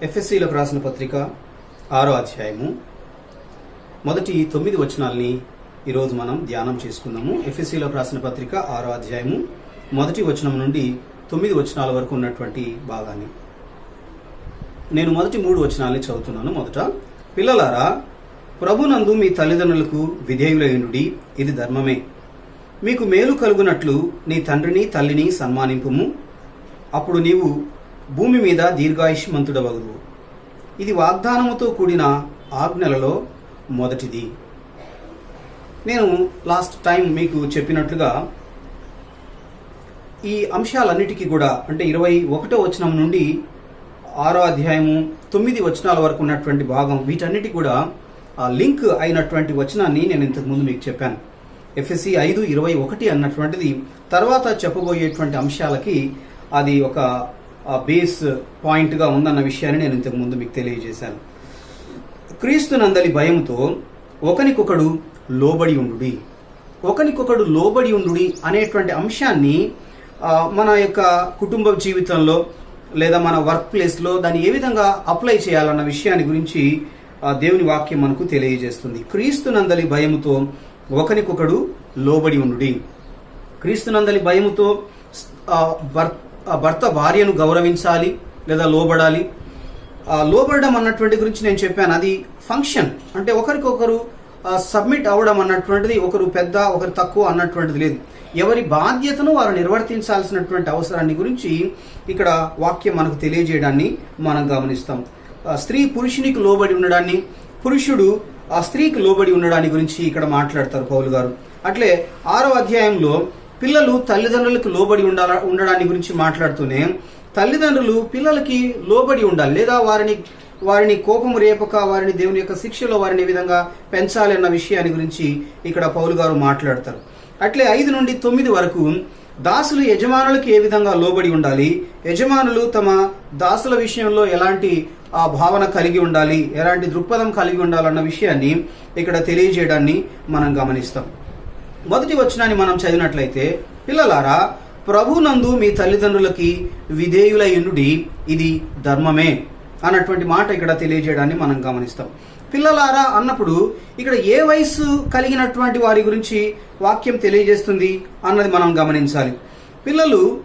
ఎఫ్ఎస్సీలకు రాసిన పత్రిక ఆరో అధ్యాయము. మొదటి తొమ్మిది వచనాల్ని ఈరోజు మనం ధ్యానం చేసుకుందాము. ఎఫ్ఎస్సీలకు రాసిన పత్రిక ఆరో అధ్యాయము. మొదటి వచనం నుండి తొమ్మిది వచనాల వరకు ఉన్నటువంటి భాగాన్ని. నేను మొదటి మూడు వచనాల్ని చదువుతున్నాను. మొదట పిల్లలారా ప్రభునందు మీ తల్లిదండ్రులకు విధేయులైనడి ఇది ధర్మమే. మీకు మేలు కలుగునట్లు నీ తండ్రిని తల్లిని సన్మానింపుము. అప్పుడు నీవు భూమి మీద దీర్ఘాయుష్మంతుడవగుదు ఇది వాగ్దానముతో కూడిన ఆజ్ఞలలో మొదటిది. నేను లాస్ట్ టైం మీకు చెప్పినట్లుగా ఈ అంశాలన్నిటికీ కూడా అంటే ఇరవై ఒకటో వచనం నుండి ఆరో అధ్యాయము తొమ్మిది వచనాల వరకు ఉన్నటువంటి భాగం వీటన్నిటి కూడా ఆ లింక్ అయినటువంటి వచనాన్ని నేను ఇంతకు ముందు మీకు చెప్పాను. ఎఫ్ఎస్సి ఐదు ఇరవై ఒకటి అన్నటువంటిది తర్వాత చెప్పబోయేటువంటి అంశాలకి అది ఒక బేస్ పాయింట్గా ఉందన్న విషయాన్ని నేను ఇంతకు ముందు మీకు తెలియజేశాను. క్రీస్తునందలి భయముతో ఒకనికొకడు లోబడి ఉండుడి. ఒకనికొకడు లోబడి ఉండుడి అనేటువంటి అంశాన్ని మన యొక్క కుటుంబ జీవితంలో లేదా మన వర్క్ ప్లేస్లో దాన్ని ఏ విధంగా అప్లై చేయాలన్న విషయాన్ని గురించి దేవుని వాక్యం మనకు తెలియజేస్తుంది. క్రీస్తునందలి భయముతో ఒకనికొకడు లోబడి ఉండుడి. క్రీస్తునందలి భయముతో భర్త భర్త భార్యను గౌరవించాలి లేదా లోబడాలి. లోబడడం అన్నటువంటి గురించి నేను చెప్పాను. అది ఫంక్షన్. అంటే ఒకరికొకరు సబ్మిట్ అవ్వడం అన్నటువంటిది ఒకరు పెద్ద ఒకరు తక్కువ అన్నటువంటిది లేదు. ఎవరి బాధ్యతను వారు నిర్వర్తించాల్సినటువంటి అవసరాన్ని గురించి ఇక్కడ వాక్యం మనకు తెలియజేయడాన్ని మనం గమనిస్తాం. స్త్రీ పురుషునికి లోబడి ఉండడాన్ని పురుషుడు ఆ స్త్రీకి లోబడి ఉండడాన్ని గురించి ఇక్కడ మాట్లాడతారు పౌలు గారు. అట్లే ఆరో అధ్యాయంలో పిల్లలు తల్లిదండ్రులకు లోబడి ఉండాల ఉండడాన్ని గురించి మాట్లాడుతూనే తల్లిదండ్రులు పిల్లలకి లోబడి ఉండాలి. లేదా వారిని వారిని కోపం రేపక వారిని దేవుని యొక్క శిక్షలో వారిని విధంగా పెంచాలి అన్న విషయాన్ని గురించి ఇక్కడ పౌలు గారు మాట్లాడతారు. అట్లే ఐదు నుండి తొమ్మిది వరకు దాసులు యజమానులకు ఏ విధంగా లోబడి ఉండాలి? యజమానులు తమ దాసుల విషయంలో ఎలాంటి ఆ భావన కలిగి ఉండాలి? ఎలాంటి దృక్పథం కలిగి ఉండాలన్న విషయాన్ని ఇక్కడ తెలియజేయడాన్ని మనం గమనిస్తాం. మొదటి వచనాన్ని మనం చదివినట్లయితే పిల్లలారా ప్రభునందు మీ తల్లిదండ్రులకి విధేయులయ్యుండుడి ఇది ధర్మమే అన్నటువంటి మాట ఇక్కడ తెలియజేయడాన్ని మనం గమనిస్తాం. పిల్లలారా అన్నప్పుడు ఇక్కడ ఏ వయసు కలిగినటువంటి వారి గురించి వాక్యం తెలియజేస్తుంది అన్నది మనం గమనించాలి. పిల్లలు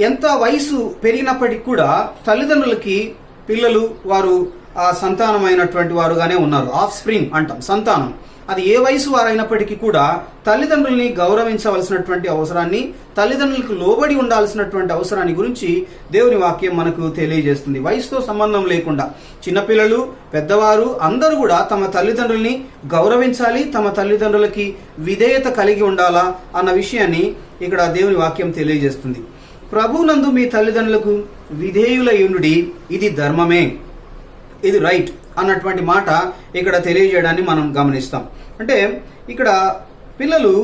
ఎంత వయసు పెరిగినప్పటికీ కూడా తల్లిదండ్రులకి పిల్లలు వారు ఆ సంతానమైనటువంటి వారుగానే ఉన్నారు. ఆఫ్ స్ప్రింగ్ అంటాం సంతానం. అది ఏ వయసు వారైనప్పటికీ కూడా తల్లిదండ్రుల్ని గౌరవించవలసినటువంటి అవసరాన్ని తల్లిదండ్రులకు లోబడి ఉండాల్సినటువంటి అవసరాన్ని గురించి దేవుని వాక్యం మనకు తెలియజేస్తుంది. వయసుతో సంబంధం లేకుండా చిన్నపిల్లలు పెద్దవారు అందరూ కూడా తమ తల్లిదండ్రుల్ని గౌరవించాలి తమ తల్లిదండ్రులకి విధేయత కలిగి ఉండాలా అన్న విషయాన్ని ఇక్కడ దేవుని వాక్యం తెలియజేస్తుంది. ప్రభునందు మీ తల్లిదండ్రులకు విధేయుల విధేయులయుండుడి ఇది ధర్మమే. ఇది రైట్. అన్నటువంటి మాట ఇక్కడ తెలియజేయడాన్ని మనం గమనిస్తాం. అంటే ఇక్కడ పిల్లలు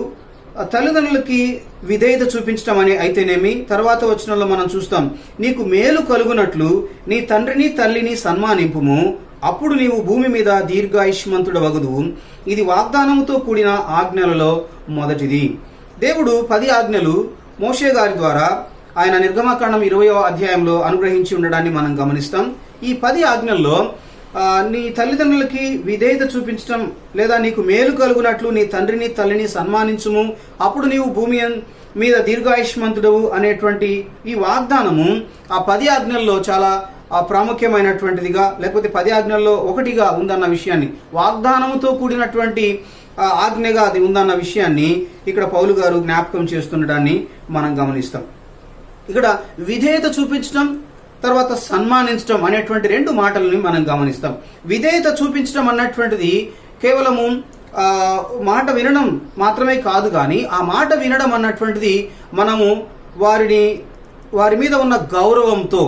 తల్లిదండ్రులకి విధేయత చూపించడం అని అయితేనేమి తర్వాత వచనంలో మనం చూస్తాం నీకు మేలు కలుగునట్లు నీ తండ్రిని తల్లిని సన్మానింపుము అప్పుడు నీవు భూమి మీద దీర్ఘాయుష్మంతుడవగుదు. ఇది వాగ్దానముతో కూడిన ఆజ్ఞలలో మొదటిది. దేవుడు పది ఆజ్ఞలు మోషే గారి ద్వారా ఆయన నిర్గమకాండం ఇరవయో అధ్యాయంలో అనుగ్రహించి ఉండడాన్ని మనం గమనిస్తాం. ఈ పది ఆజ్ఞల్లో నీ తల్లిదండ్రులకి విధేయత చూపించడం లేదా నీకు మేలు కలుగునట్లు నీ తండ్రిని తల్లిని సన్మానించుము. అప్పుడు నీవు భూమి మీద దీర్ఘాయుష్మంతుడవు అనేటువంటి ఈ వాగ్దానము ఆ పది ఆజ్ఞల్లో చాలా ఆ ప్రాముఖ్యమైనటువంటిదిగా లేకపోతే పది ఆజ్ఞల్లో ఒకటిగా ఉందన్న విషయాన్ని వాగ్దానముతో కూడినటువంటి ఆజ్ఞగా అది ఉందన్న విషయాన్ని ఇక్కడ పౌలు గారు జ్ఞాపకం చేస్తుండడాన్ని మనం గమనిస్తాం. ఇక్కడ విధేయత చూపించడం తర్వాత సన్మానించడం అనేటువంటి రెండు మాటలని మనం గమనిస్తాం. విధేయత చూపించడం అన్నటువంటిది కేవలము మాట వినడం మాత్రమే కాదు కానీ ఆ మాట వినడం అన్నటువంటిది మనము వారిని వారి మీద ఉన్న గౌరవంతో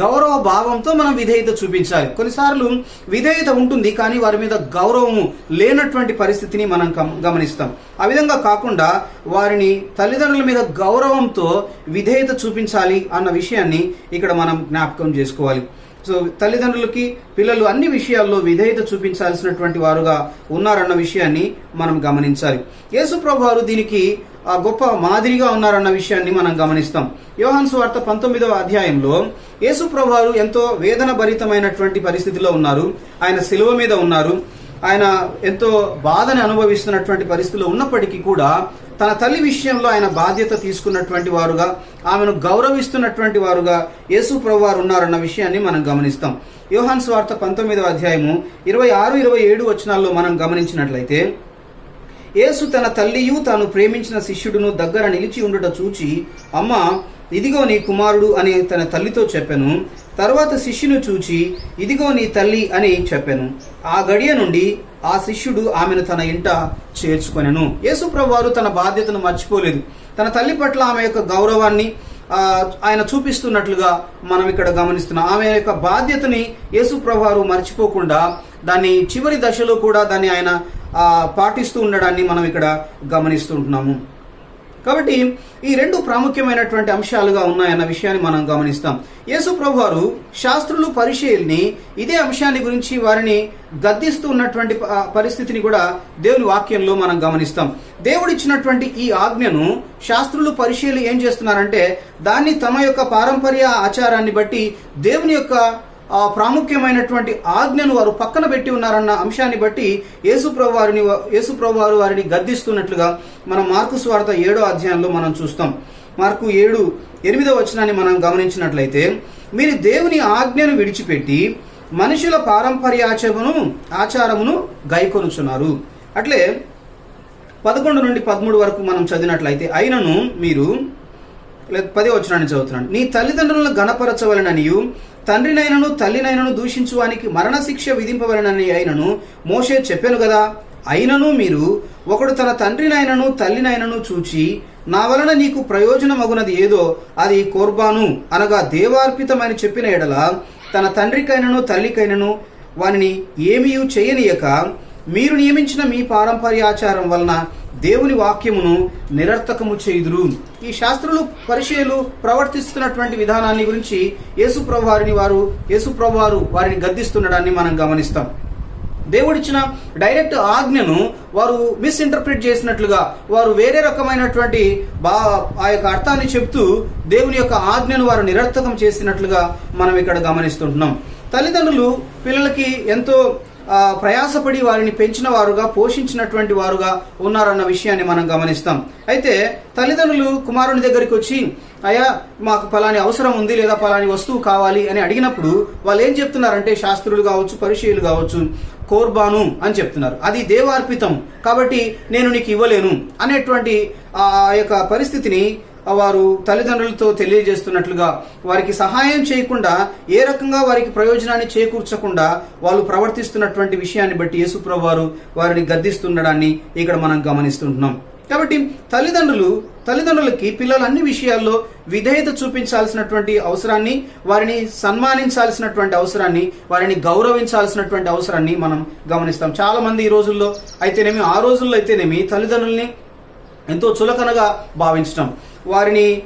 గౌరవ భావంతో మనం విధేయత చూపించాలి. కొన్నిసార్లు విధేయత ఉంటుంది కానీ వారి మీద గౌరవము లేనటువంటి పరిస్థితిని మనం గమనిస్తాం. ఆ విధంగా కాకుండా వారిని తల్లిదండ్రుల మీద గౌరవంతో విధేయత చూపించాలి అన్న విషయాన్ని ఇక్కడ మనం జ్ఞాపకం చేసుకోవాలి. సో తల్లిదండ్రులకి పిల్లలు అన్ని విషయాల్లో విధేయత చూపించాల్సినటువంటి వారుగా ఉన్నారన్న విషయాన్ని మనం గమనించాలి. యేసు ప్రభు వారు దీనికి గొప్ప మాదిరిగా ఉన్నారన్న విషయాన్ని మనం గమనిస్తాం. యోహాన్ సువార్త పంతొమ్మిదవ అధ్యాయంలో యేసు ప్రభువారు ఎంతో వేదన భరితమైనటువంటి పరిస్థితిలో ఉన్నారు. ఆయన సిలువ మీద ఉన్నారు. ఆయన ఎంతో బాధని అనుభవిస్తున్నటువంటి పరిస్థితిలో ఉన్నప్పటికీ కూడా తన తల్లి విషయంలో ఆయన బాధ్యత తీసుకున్నటువంటి వారుగా ఆమెను గౌరవిస్తున్నటువంటి వారుగా యేసు ప్రభు వారు ఉన్నారన్న విషయాన్ని మనం గమనిస్తాం. యోహాన్ స్వార్థ పంతొమ్మిదవ అధ్యాయము ఇరవై ఆరు ఇరవై ఏడు వచనాల్లో మనం గమనించినట్లయితే యేసు తన తల్లియు తాను ప్రేమించిన శిష్యుడును దగ్గర నిలిచి ఉండుట చూచి అమ్మ ఇదిగో నీ కుమారుడు అని తన తల్లితో చెప్పాను. తర్వాత శిష్యును చూచి ఇదిగో నీ తల్లి అని చెప్పాను. ఆ గడియ నుండి ఆ శిష్యుడు ఆమెను తన ఇంట చేర్చుకొనెను. యేసు ప్రభువారు తన బాధ్యతను మర్చిపోలేదు. తన తల్లి పట్ల ఆమె యొక్క గౌరవాన్ని ఆయన చూపిస్తున్నట్లుగా మనం ఇక్కడ గమనిస్తున్నాం. ఆమె యొక్క బాధ్యతని యేసు ప్రభువారు మర్చిపోకుండా దాన్ని చివరి దశలో కూడా దాన్ని ఆయన పాటిస్తూ ఉండడాన్ని మనం ఇక్కడ గమనిస్తుంటున్నాము కాబట్టి ఈ రెండు ప్రాముఖ్యమైనటువంటి అంశాలుగా ఉన్నాయన్న విషయాన్ని మనం గమనిస్తాం. యేసు ప్రభువారు శాస్త్రులు పరిశీలిని ఇదే అంశాన్ని గురించి వారిని గద్దిస్తూ ఉన్నటువంటి పరిస్థితిని కూడా దేవుని వాక్యంలో మనం గమనిస్తాం. దేవుడిచ్చినటువంటి ఈ ఆజ్ఞను శాస్త్రులు పరిశీలి ఏం చేస్తున్నారంటే దాన్ని తమ యొక్క పారంపర్య ఆచారాన్ని బట్టి దేవుని యొక్క ప్రాముఖ్యమైనటువంటి ఆజ్ఞను వారు పక్కన పెట్టి ఉన్నారన్న అంశాన్ని బట్టి యేసుప్రభు వారిని యేసుప్రభు వారు వారిని గద్దిస్తున్నట్లుగా మనం మార్కు స్వార్థ ఏడో అధ్యాయంలో మనం చూస్తాం. మార్కు ఏడు ఎనిమిదో వచనాన్ని మనం గమనించినట్లయితే మీరు దేవుని ఆజ్ఞను విడిచిపెట్టి మనుషుల పారంపర్యాచమును ఆచారమును గైకొనుచున్నారు. అట్లే పదకొండు నుండి పదమూడు వరకు మనం చదివినట్లయితే అయినను మీరు లేదా పదే వచ్చినాన్ని చదువుతున్నాను. నీ తల్లిదండ్రులను గణపరచవలననియు తండ్రినైనను తల్లినైనను దూషించువానికి మరణశిక్ష విధింపవలనని అయినను మోషే చెప్పాను కదా అయినను మీరు ఒకడు తన తండ్రినైనను తల్లినైనను చూచి నా వలన నీకు ప్రయోజనమగునది ఏదో అది కోర్బాను అనగా దేవార్పితమని చెప్పిన ఎడల తన తండ్రికైనను తల్లికైనను వానిని ఏమీ చేయనీయక మీరు నియమించిన మీ పారంపర్యాచారం వలన దేవుని వాక్యమును నిరర్థకము చేయుదురు. ఈ శాస్త్రులు పరిచయలు ప్రవర్తిస్తున్నటువంటి విధానాన్ని గురించి యేసుప్రభు వారిని వారు యేసుప్రభు వారు వారిని గద్దిస్తుండడాన్ని మనం గమనిస్తాం. దేవుడిచ్చిన డైరెక్ట్ ఆజ్ఞను వారు మిస్ఇంటర్ప్రిట్ చేసినట్లుగా వారు వేరే రకమైనటువంటి బా ఆ యొక్క అర్థాన్ని చెప్తూ దేవుని యొక్క ఆజ్ఞను వారు నిరర్థకం చేసినట్లుగా మనం ఇక్కడ గమనిస్తుంటున్నాం. తల్లిదండ్రులు పిల్లలకి ఎంతో ప్రయాసపడి వారిని పెంచిన వారుగా పోషించినటువంటి వారుగా ఉన్నారన్న విషయాన్ని మనం గమనిస్తాం. అయితే తల్లిదండ్రులు కుమారుని దగ్గరికి వచ్చి అయ్యా మాకు పలాని అవసరం ఉంది లేదా పలాని వస్తువు కావాలి అని అడిగినప్పుడు వాళ్ళు ఏం చెప్తున్నారంటే శాస్త్రులు కావచ్చు పరిచయులు కావచ్చు కోర్బాను అని చెప్తున్నారు. అది దేవార్పితం. కాబట్టి నేను నీకు ఇవ్వలేను అనేటువంటి ఆ యొక్క పరిస్థితిని వారు తల్లిదండ్రులతో తెలియజేస్తున్నట్లుగా వారికి సహాయం చేయకుండా ఏ రకంగా వారికి ప్రయోజనాన్ని చేకూర్చకుండా వాళ్ళు ప్రవర్తిస్తున్నటువంటి విషయాన్ని బట్టి యేసుప్రభు వారు వారిని గద్దిస్తుండడాన్ని ఇక్కడ మనం గమనిస్తుంటున్నాం. కాబట్టి తల్లిదండ్రులు తల్లిదండ్రులకి పిల్లలు అన్ని విషయాల్లో విధేయత చూపించాల్సినటువంటి అవసరాన్ని వారిని సన్మానించాల్సినటువంటి అవసరాన్ని వారిని గౌరవించాల్సినటువంటి అవసరాన్ని మనం గమనిస్తాం. చాలా మంది ఈ రోజుల్లో అయితేనేమి ఆ రోజుల్లో అయితేనేమి తల్లిదండ్రుల్ని ఎంతో చులకనగా భావించడం వారిని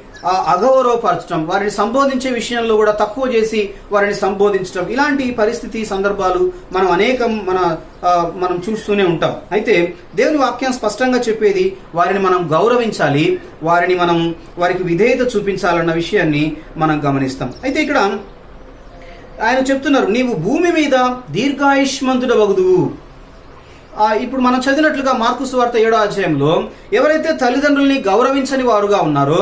అగౌరవపరచడం వారిని సంబోధించే విషయంలో కూడా తక్కువ చేసి వారిని సంబోధించడం ఇలాంటి పరిస్థితి సందర్భాలు మనం అనేకం మన మనం చూస్తూనే ఉంటాం. అయితే దేవుని వాక్యం స్పష్టంగా చెప్పేది వారిని మనం గౌరవించాలి వారిని మనం వారికి విధేయత చూపించాలన్న విషయాన్ని మనం గమనిస్తాం. అయితే ఇక్కడ ఆయన చెప్తున్నారు నీవు భూమి మీద దీర్ఘాయుష్మంతుడవగుదువు. ఇప్పుడు మనం చదివినట్లుగా మార్కు సువార్త ఏడో అధ్యాయంలో ఎవరైతే తల్లిదండ్రుల్ని గౌరవించని వారుగా ఉన్నారో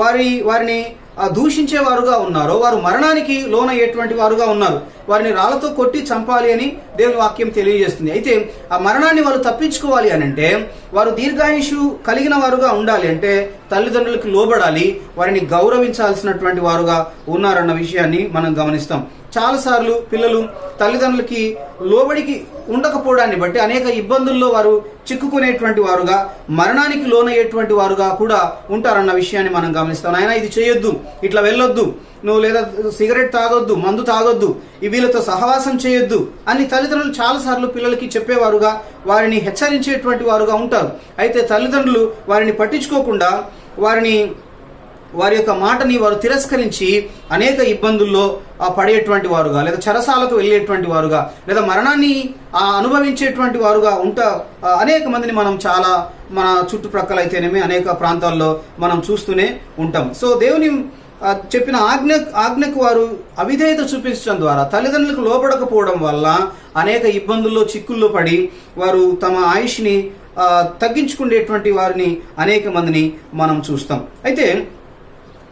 వారి వారిని దూషించేవారుగా దూషించే వారుగా ఉన్నారో వారు మరణానికి లోనయ్యేటువంటి వారుగా ఉన్నారు. వారిని రాళ్ళతో కొట్టి చంపాలి అని దేవుని వాక్యం తెలియజేస్తుంది. అయితే ఆ మరణాన్ని వారు తప్పించుకోవాలి అని అంటే వారు దీర్ఘాయుషు కలిగిన వారుగా ఉండాలి అంటే తల్లిదండ్రులకు లోబడాలి వారిని గౌరవించాల్సినటువంటి వారుగా ఉన్నారన్న విషయాన్ని మనం గమనిస్తాం. చాలాసార్లు పిల్లలు తల్లిదండ్రులకి లోబడికి ఉండకపోవడాన్ని బట్టి అనేక ఇబ్బందుల్లో వారు చిక్కుకునేటువంటి వారుగా మరణానికి లోనయ్యేటువంటి వారుగా కూడా ఉంటారన్న విషయాన్ని మనం గమనిస్తాం. ఆయన ఇది చేయొద్దు. ఇట్లా వెళ్ళొద్దు. నువ్వు లేదా సిగరెట్ తాగొద్దు మందు తాగొద్దు. వీళ్ళతో సహవాసం చేయొద్దు అని తల్లిదండ్రులు చాలాసార్లు పిల్లలకి చెప్పేవారుగా వారిని హెచ్చరించేటువంటి వారుగా ఉంటారు. అయితే తల్లిదండ్రులు వారిని పట్టించుకోకుండా వారిని వారి యొక్క మాటని వారు తిరస్కరించి అనేక ఇబ్బందుల్లో పడేటువంటి వారుగా లేదా చరసాలకు వెళ్ళేటువంటి వారుగా లేదా మరణాన్ని అనుభవించేటువంటి వారుగా ఉంటా అనేక మందిని మనం చాలా మన చుట్టుప్రక్కల అయితేనేమి అనేక ప్రాంతాల్లో మనం చూస్తూనే ఉంటాం. సో దేవుని చెప్పిన ఆజ్ఞ ఆజ్ఞకు వారు అవిధేయత చూపించడం ద్వారా తల్లిదండ్రులకు లోపడకపోవడం వల్ల అనేక ఇబ్బందుల్లో చిక్కుల్లో పడి వారు తమ ఆయుష్ని తగ్గించుకునేటువంటి వారిని అనేక మందిని మనం చూస్తాం. అయితే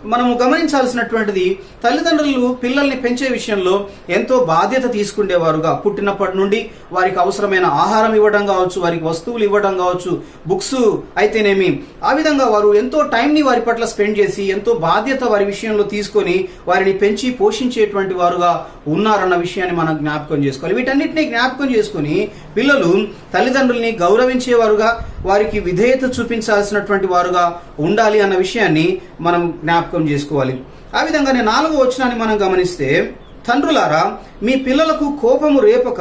మనము గమనించాల్సినటువంటిది తల్లిదండ్రులు పిల్లల్ని పెంచే విషయంలో ఎంతో బాధ్యత తీసుకునేవారుగా పుట్టినప్పటి నుండి వారికి అవసరమైన ఆహారం ఇవ్వడం కావచ్చు వారికి వస్తువులు ఇవ్వడం కావచ్చు బుక్స్ అయితేనేమి. ఆ విధంగా వారు ఎంతో టైంని వారి పట్ల స్పెండ్ చేసి ఎంతో బాధ్యత వారి విషయంలో తీసుకొని వారిని పెంచి పోషించేటువంటి వారుగా ఉన్నారన్న విషయాన్ని మనం జ్ఞాపకం చేసుకోవాలి. వీటన్నిటిని జ్ఞాపకం చేసుకొని పిల్లలు తల్లిదండ్రుల్ని గౌరవించేవారుగా వారికి విధేయత చూపించాల్సినటువంటి వారుగా ఉండాలి అన్న విషయాన్ని మనం జ్ఞాపకం చేసుకోవాలి. ఆ విధంగానే నాలుగో వచనాన్ని మనం గమనిస్తే తండ్రులారా మీ పిల్లలకు కోపము రేపక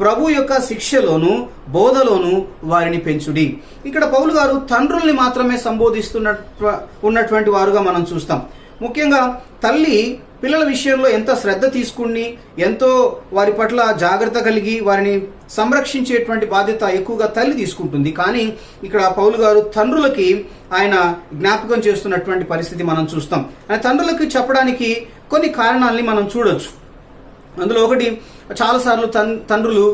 ప్రభు యొక్క శిక్షలోను బోధలోను వారిని పెంచుడి. ఇక్కడ పౌలు గారు తండ్రుల్ని మాత్రమే సంబోధిస్తున్న ఉన్నటువంటి వారుగా మనం చూస్తాం. ముఖ్యంగా తల్లి పిల్లల విషయంలో ఎంత శ్రద్ధ తీసుకుని ఎంతో వారి పట్ల జాగ్రత్త కలిగి వారిని సంరక్షించేటువంటి బాధ్యత ఎక్కువగా తల్లి తీసుకుంటుంది. కానీ ఇక్కడ పౌలు గారు తండ్రులకి ఆయన జ్ఞాపకం చేస్తున్నటువంటి పరిస్థితి మనం చూస్తాం. ఆయన తండ్రులకి చెప్పడానికి కొన్ని కారణాలని మనం చూడొచ్చు. అందులో ఒకటి చాలాసార్లు తన్ తండ్రులు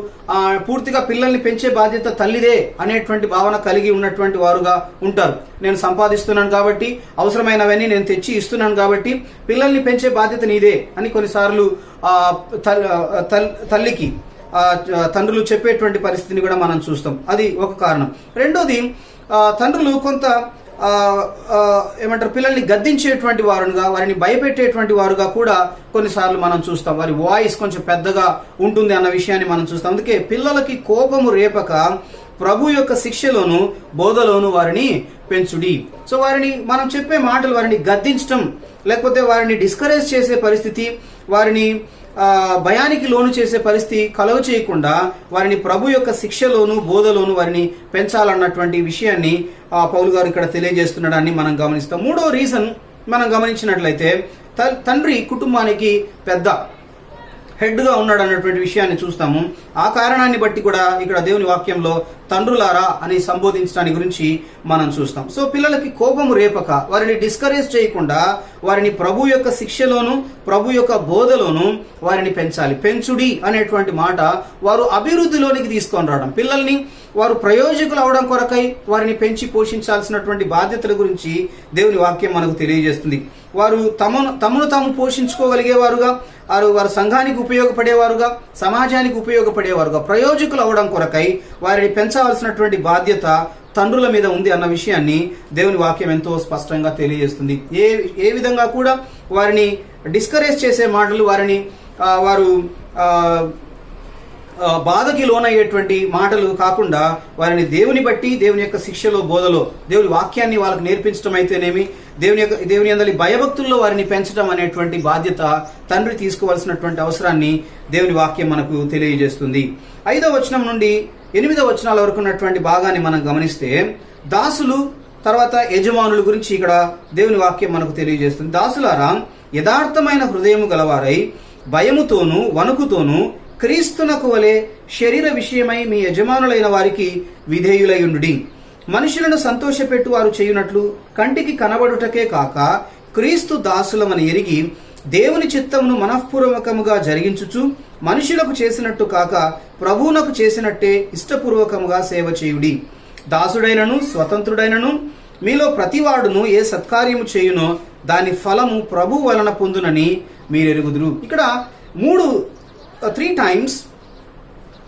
పూర్తిగా పిల్లల్ని పెంచే బాధ్యత తల్లిదే అనేటువంటి భావన కలిగి ఉన్నటువంటి వారుగా ఉంటారు. నేను సంపాదిస్తున్నాను కాబట్టి అవసరమైనవన్నీ నేను తెచ్చి ఇస్తున్నాను కాబట్టి పిల్లల్ని పెంచే బాధ్యత నీదే అని కొన్నిసార్లు తల్లికి తండ్రులు చెప్పేటువంటి పరిస్థితిని కూడా మనం చూస్తాం. అది ఒక కారణం. రెండోది తండ్రులు కొంత ఏమంటారు పిల్లల్ని గద్దించేటువంటి వారుగా వారిని భయపెట్టేటువంటి వారుగా కూడా కొన్నిసార్లు మనం చూస్తాం. వారి వాయిస్ కొంచెం పెద్దగా ఉంటుంది అన్న విషయాన్ని మనం చూస్తాం. అందుకే పిల్లలకి కోపము రేపక ప్రభు యొక్క శిక్షలోను బోధలోను వారిని పెంచుడి. సో వారిని మనం చెప్పే మాటలు వారిని గద్దించటం లేకపోతే వారిని డిస్కరేజ్ చేసే పరిస్థితి వారిని భయానికి లోను చేసే పరిస్థితి కలవ చేయకుండా వారిని ప్రభు యొక్క శిక్షలోను బోధలోను వారిని పెంచాలన్నటువంటి విషయాన్ని పౌలు గారు ఇక్కడ తెలియజేస్తున్నాడని మనం గమనిస్తాం. మూడో రీజన్ మనం గమనించినట్లయితే తండ్రి కుటుంబానికి పెద్ద హెడ్గా ఉన్నాడు అన్నటువంటి విషయాన్ని చూస్తాము. ఆ కారణాన్ని బట్టి కూడా ఇక్కడ దేవుని వాక్యంలో తండ్రులారా అని సంబోధించడాని గురించి మనం చూస్తాం. సో పిల్లలకి కోపం రేపక వారిని డిస్కరేజ్ చేయకుండా వారిని ప్రభు యొక్క శిక్షలోను ప్రభు యొక్క బోధలోను వారిని పెంచాలి. పెంచుడి అనేటువంటి మాట వారు అభివృద్ధిలోనికి తీసుకొని రావడం. పిల్లల్ని వారు ప్రయోజకులు అవడం కొరకై వారిని పెంచి పోషించాల్సినటువంటి బాధ్యతల గురించి దేవుని వాక్యం మనకు తెలియజేస్తుంది. వారు తమను తమను తాము పోషించుకోగలిగేవారుగా వారు వారి సంఘానికి ఉపయోగపడేవారుగా సమాజానికి ఉపయోగపడేవారుగా ప్రయోజకులు అవడం కొరకై వారిని పెంచవలసినటువంటి బాధ్యత తండ్రుల మీద ఉంది అన్న విషయాన్ని దేవుని వాక్యం ఎంతో స్పష్టంగా తెలియజేస్తుంది. ఏ ఏ విధంగా కూడా వారిని డిస్కరేజ్ చేసే మాటలు వారిని వారు బాధకి లోనయ్యేటువంటి మాటలు కాకుండా వారిని దేవుని బట్టి దేవుని యొక్క శిక్షలో బోధలో దేవుని వాక్యాన్ని వాళ్ళకి నేర్పించడం అయితేనేమి దేవుని యొక్క దేవుని అందరి భయభక్తుల్లో వారిని పెంచడం అనేటువంటి బాధ్యత తండ్రి తీసుకోవాల్సినటువంటి అవసరాన్ని దేవుని వాక్యం మనకు తెలియజేస్తుంది. ఐదో వచనం నుండి ఎనిమిదో వచనాల వరకు ఉన్నటువంటి భాగాన్ని మనం గమనిస్తే దాసులు తర్వాత యజమానుల గురించి ఇక్కడ దేవుని వాక్యం మనకు తెలియజేస్తుంది. దాసులారా యథార్థమైన హృదయము గలవారై భయముతోనూ వణుకుతోనూ క్రీస్తునకు వలె శరీర విషయమై మీ యజమానులైన వారికి విధేయులయుండు మనుషులను సంతోషపెట్టు వారు చేయునట్లు కంటికి కనబడుటకే కాక క్రీస్తు దాసులమని ఎరిగి దేవుని చిత్తమును మనఃపూర్వకముగా జరిగించుచు మనుషులకు చేసినట్టు కాక ప్రభువునకు చేసినట్టే ఇష్టపూర్వకముగా సేవ చేయుడి. దాసుడైనను స్వతంత్రుడైనను మీలో ప్రతివాడును ఏ సత్కార్యము చేయునో దాని ఫలము ప్రభు వలన పొందునని మీరెరుగుదురు. ఇక్కడ మూడు త్రీ టైమ్స్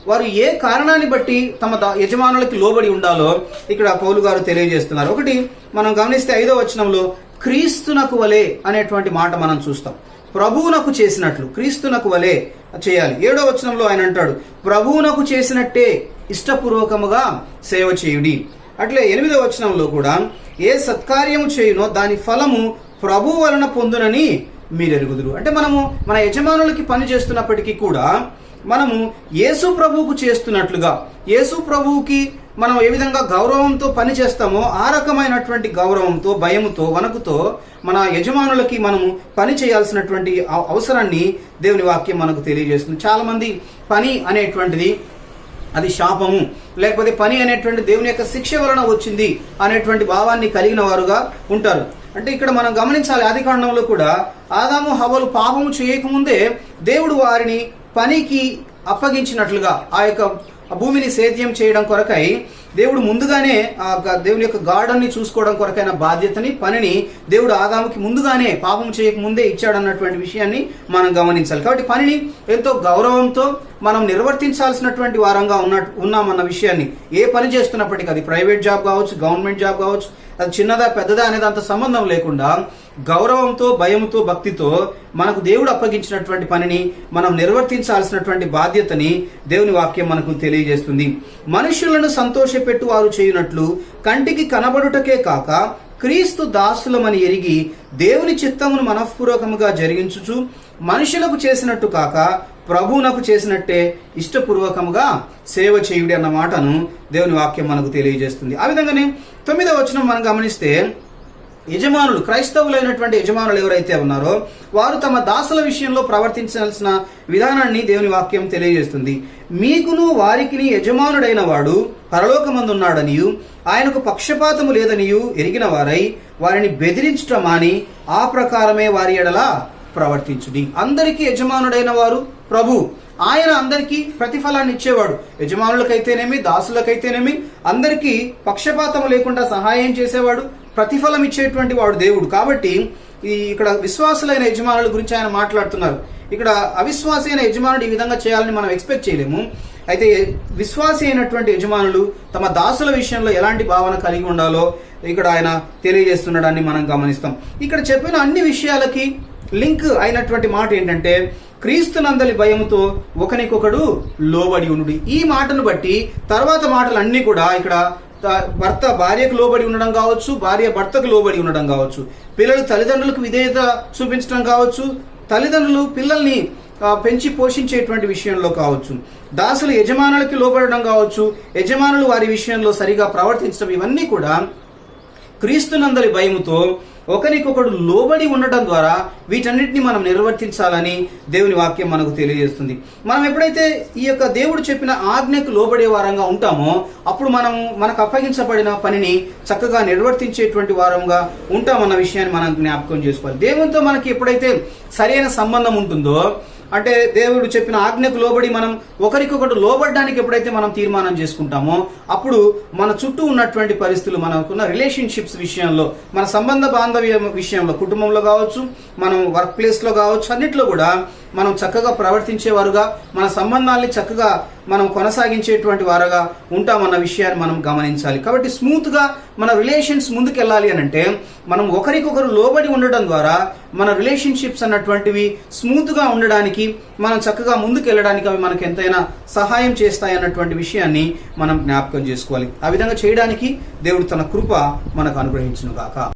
వారు ఏ కారణాన్ని బట్టి తమ యజమానులకి లోబడి ఉండాలో ఇక్కడ పౌలు గారు తెలియజేస్తున్నారు. ఒకటి మనం గమనిస్తే ఐదో వచనంలో క్రీస్తునకు వలె అనేటువంటి మాట మనం చూస్తాం. ప్రభువునకు చేసినట్లు క్రీస్తునకు వలె చేయాలి. ఏడో వచనంలో ఆయన అంటాడు ప్రభువునకు చేసినట్టే ఇష్టపూర్వకముగా సేవ చేయుడి. అట్లే ఎనిమిదో వచనంలో కూడా ఏ సత్కార్యము చేయునో దాని ఫలము ప్రభు వలన పొందునని మీరు ఎరుగుదురు అంటే మనము మన యజమానులకి పని చేస్తున్నప్పటికీ కూడా మనము యేసు ప్రభువుకు చేస్తున్నట్లుగా యేసు ప్రభువుకి మనం ఏ విధంగా గౌరవంతో పని చేస్తామో ఆ రకమైనటువంటి గౌరవంతో భయముతో వణకుతో మన యజమానులకి మనము పని చేయాల్సినటువంటి అవసరాన్ని దేవుని వాక్యం మనకు తెలియజేస్తుంది. చాలా మంది పని అనేటువంటిది అది శాపము. లేకపోతే పని అనేటువంటి దేవుని యొక్క శిక్ష వలన వచ్చింది అనేటువంటి భావాన్ని కలిగిన వారుగా ఉంటారు. అంటే ఇక్కడ మనం గమనించాలి ఆదికాండంలో కూడా ఆదాము హవలు పాపము చేయకముందే దేవుడు వారిని పనికి అప్పగించినట్లుగా ఆ యొక్క ఆ భూమిని సేద్యం చేయడం కొరకై దేవుడు ముందుగానే ఆ దేవుని యొక్క గార్డెన్ని చూసుకోవడం కొరకైన బాధ్యతని పనిని దేవుడు ఆదాముకి ముందుగానే పాపం చేయక ముందే ఇచ్చాడన్నటువంటి విషయాన్ని మనం గమనించాలి. కాబట్టి పనిని ఎంతో గౌరవంతో మనం నిర్వర్తించాల్సినటువంటి వారంగా ఉన్న ఉన్నామన్న విషయాన్ని ఏ పని చేస్తున్నప్పటికీ అది ప్రైవేట్ జాబ్ కావచ్చు గవర్నమెంట్ జాబ్ కావచ్చు అది చిన్నదా పెద్దదా అనేది అంత సంబంధం లేకుండా గౌరవంతో భయంతో భక్తితో మనకు దేవుడు అప్పగించినటువంటి పనిని మనం నిర్వర్తించాల్సినటువంటి బాధ్యతని దేవుని వాక్యం మనకు తెలియజేస్తుంది. మనుషులను సంతోషపెట్టు వారు చేయునట్లు కంటికి కనబడుటకే కాక క్రీస్తు దాసులమని ఎరిగి దేవుని చిత్తమును మనఃపూర్వకముగా జరిగించుచు మనుషులకు చేసినట్టు కాక ప్రభువునకు చేసినట్టే ఇష్టపూర్వకముగా సేవ చేయుడి అన్న మాటను దేవుని వాక్యం మనకు తెలియజేస్తుంది. ఆ విధంగానే తొమ్మిదవ వచనం మనం గమనిస్తే యజమానులు క్రైస్తవులైనటువంటి యజమానులు ఎవరైతే ఉన్నారో వారు తమ దాసుల విషయంలో ప్రవర్తించాల్సిన విధానాన్ని దేవుని వాక్యం తెలియజేస్తుంది. మీకును వారికిని యజమానుడైన వాడు పరలోకమందున్నాడనియు ఆయనకు పక్షపాతము లేదనియు ఎరిగిన వారై వారిని బెదిరించటం మాని ఆ ప్రకారమే వారి ఎడల ప్రవర్తించుడి. అందరికీ యజమానుడైన వారు ప్రభు. ఆయన అందరికీ ప్రతిఫలాన్ని ఇచ్చేవాడు. యజమానులకైతేనేమి దాసులకైతేనేమి అందరికీ పక్షపాతం లేకుండా సహాయం చేసేవాడు. ప్రతిఫలం ఇచ్చేటువంటి వాడు దేవుడు. కాబట్టి ఈ ఇక్కడ విశ్వాసులైన యజమానుల గురించి ఆయన మాట్లాడుతున్నారు. ఇక్కడ అవిశ్వాసి అయిన యజమానుడు ఈ విధంగా చేయాలని మనం ఎక్స్పెక్ట్ చేయలేము. అయితే విశ్వాసి అయినటువంటి యజమానులు తమ దాసుల విషయంలో ఎలాంటి భావన కలిగి ఉండాలో ఇక్కడ ఆయన తెలియజేస్తున్నాడని మనం గమనిస్తాం. ఇక్కడ చెప్పిన అన్ని విషయాలకి లింక్ అయినటువంటి మాట ఏంటంటే క్రీస్తునందలి భయముతో ఒకనికొకడు లోబడి ఉండు. ఈ మాటను బట్టి తర్వాత మాటలు కూడా ఇక్కడ భర్త భార్యకు లోబడి ఉండడం కావచ్చు భార్య భర్తకు లోబడి ఉండడం కావచ్చు పిల్లలు తల్లిదండ్రులకు విధేయత చూపించడం కావచ్చు తల్లిదండ్రులు పిల్లల్ని పెంచి పోషించేటువంటి విషయంలో కావచ్చు దాసులు యజమానులకి లోబడడం కావచ్చు యజమానులు వారి విషయంలో సరిగా ప్రవర్తించడం ఇవన్నీ కూడా క్రీస్తునందరి భయముతో ఒకరికొకడు లోబడి ఉండటం ద్వారా వీటన్నిటిని మనం నిర్వర్తించాలని దేవుని వాక్యం మనకు తెలియజేస్తుంది. మనం ఎప్పుడైతే ఈ యొక్క దేవుడు చెప్పిన ఆజ్ఞకు లోబడే వారంగా ఉంటామో అప్పుడు మనం మనకు అప్పగించబడిన పనిని చక్కగా నిర్వర్తించేటువంటి వారంగా ఉంటామన్న విషయాన్ని మనం జ్ఞాపకం చేసుకోవాలి. దేవునితో మనకి ఎప్పుడైతే సరైన సంబంధం ఉంటుందో అంటే దేవుడు చెప్పిన ఆజ్ఞకు లోబడి మనం ఒకరికొకరు లోబడడానికి ఎప్పుడైతే మనం తీర్మానం చేసుకుంటామో అప్పుడు మన చుట్టూ ఉన్నటువంటి పరిస్థితులు మనకున్న రిలేషన్షిప్స్ విషయంలో మన సంబంధ బాంధవ్య విషయంలో కుటుంబంలో కావచ్చు మనం వర్క్ ప్లేస్లో కావచ్చు అన్నిట్లో కూడా మనం చక్కగా ప్రవర్తించేవారుగా మన సంబంధాల్ని చక్కగా మనం కొనసాగించేటువంటి వారుగా ఉంటామన్న విషయాన్ని మనం గమనించాలి. కాబట్టి స్మూత్గా మన రిలేషన్స్ ముందుకెళ్ళాలి అని అంటే మనం ఒకరికొకరు లోబడి ఉండడం ద్వారా మన రిలేషన్షిప్స్ అన్నటువంటివి స్మూత్గా ఉండడానికి మనం చక్కగా ముందుకెళ్ళడానికి అవి మనకు ఎంతైనా సహాయం చేస్తాయి అన్నటువంటి విషయాన్ని మనం జ్ఞాపకం చేసుకోవాలి. ఆ విధంగా చేయడానికి దేవుడు తన కృప మనకు అనుగ్రహించునుగాక.